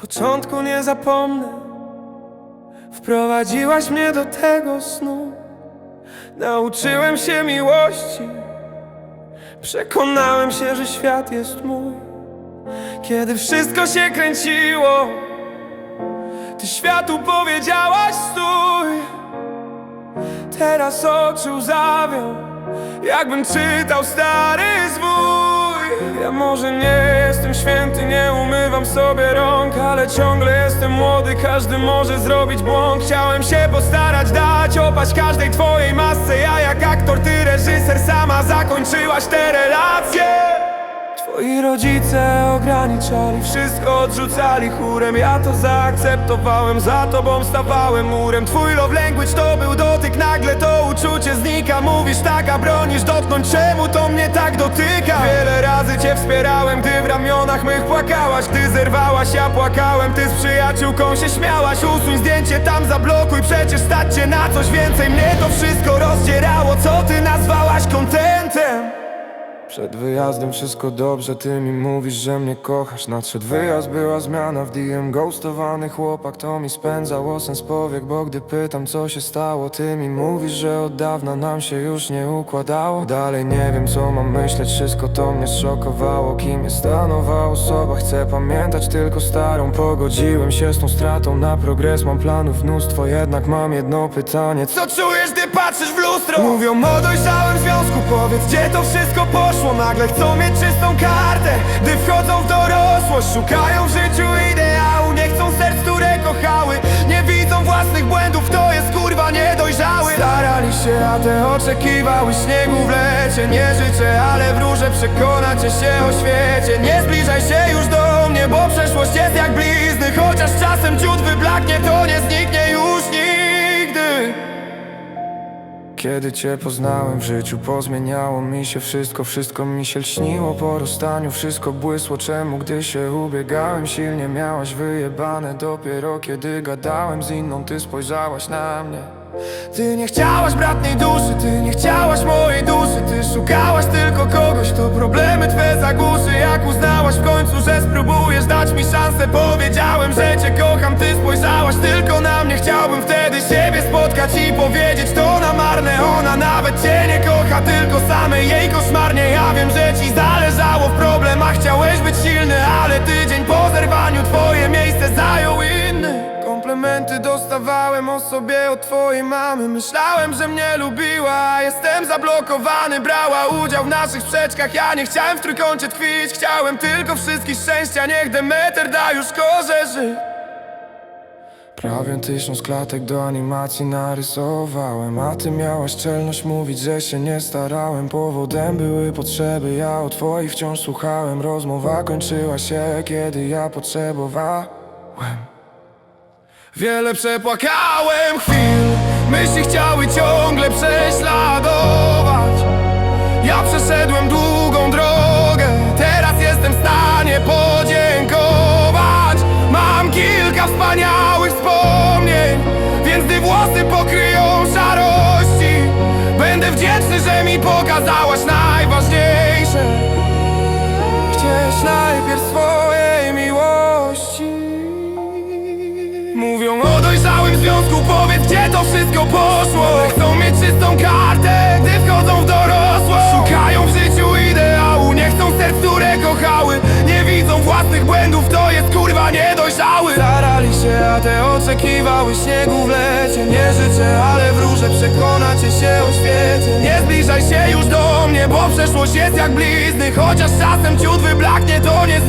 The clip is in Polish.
Początku nie zapomnę. Wprowadziłaś mnie do tego snu. Nauczyłem się miłości. Przekonałem się, że świat jest mój. Kiedy wszystko się kręciło Ty światu powiedziałaś stój. Teraz oczy łzawią Jakbym czytał stary zwój Ja może nie jestem święty, nie umywam sobie rąk Ale ciągle jestem młody, każdy może zrobić błąd. Chciałem się postarać, dać opaść każdej twojej masce. Ja jak aktor, ty reżyser, sama zakończyłaś te relacje Twoi rodzice ograniczali, wszystko odrzucali chórem. Ja to zaakceptowałem, za tobą stawałem murem. Twój love language to był dotyk, nagle to uczucie znika. Mówisz tak, a bronisz dotknąć, czemu to mnie tak dotyka? Wiele razy cię wspierałem, gdy w ramionach mych płakałaś. Ty zerwałaś, ja płakałem, ty z przyjaciółką się śmiałaś. Usuń zdjęcie tam, zablokuj, przecież stać cię na coś więcej. Mnie to wszystko rozdzierało, co ty nazwałaś kontentem przed wyjazdem wszystko dobrze, ty mi mówisz, że mnie kochasz. Nadszedł wyjazd, była zmiana w DM Ghostowany chłopak, to mi spędzało sens powiek Bo gdy pytam co się stało, ty mi mówisz, że od dawna nam się już nie układało. Dalej nie wiem co mam myśleć, wszystko to mnie zszokowało. Kim jest ta nowa osoba, chcę pamiętać tylko starą. Pogodziłem się z tą stratą, na progres mam planów mnóstwo Jednak mam jedno pytanie, co czujesz, gdy patrzysz w lustro? Mówią o dojrzałym związku, powiedz gdzie to wszystko poszło Nagle chcą mieć czystą kartę, gdy wchodzą w dorosłość. Szukają w życiu ideału, nie chcą serc, które kochały. Nie widzą własnych błędów, to jest kurwa niedojrzały. Starali się, a te oczekiwały śniegu w lecie. Nie życzę, ale wróżę, przekonacie się o świecie. Nie zbliżaj się już do mnie, bo przeszłość jest jak blizny. Chociaż czasem ciut wyblaknie, to nie zniknie kiedy cię poznałem w życiu pozmieniało mi się wszystko Wszystko mi się lśniło. Po rozstaniu Wszystko błysło czemu gdy się ubiegałem Silnie miałaś wyjebane. Dopiero kiedy gadałem z inną Ty spojrzałaś na mnie. Ty nie chciałaś bratniej duszy Ty nie chciałaś mojej duszy. Ty szukałaś tylko kogoś To problemy twe zagłuszy. Jak uznałaś w końcu, że spróbujesz dać mi szansę Powiedziałem, tylko same jej koszmarnie. Ja wiem, że ci zależało w problemach. Chciałeś być silny, ale tydzień po zerwaniu Twoje miejsce zajął inny. Komplementy dostawałem o sobie od twojej mamy. Myślałem, że mnie lubiła, jestem zablokowany. Brała udział w naszych sprzeczkach. Ja nie chciałem w trójkącie tkwić. Chciałem tylko wszystkich szczęścia. Niech Demeter da już korze żyć Prawie tysiąc klatek do animacji narysowałem A ty miałaś czelność mówić, że się nie starałem. Powodem były potrzeby, ja o twoich wciąż słuchałem. Rozmowa kończyła się, kiedy ja potrzebowałem. Wiele przepłakałem chwil Myśli chciały ciągle prześladować. Ja przeszedłem długą drogę Teraz jestem w stanie podziękować. Mam kilka wspaniałych Włosy pokryją szarości. Będę wdzięczny, że mi pokazałaś najważniejsze. Gdzieś najpierw swojej miłości. Mówią o dojrzałym związku, powiedz gdzie to wszystko poszło. Chcą mieć czystą kartę, gdy wchodzą w dorosłość. Szukają w życiu ideału, nie chcą serc, które kochały. Nie widzą własnych błędów, to jest kurwa a te oczekiwały śniegu w lecie. Nie życzę, ale wróżę, przekonacie się o świecie. Nie zbliżaj się już do mnie, bo przeszłość jest jak blizny. Chociaż czasem ciut wyblaknie, to nie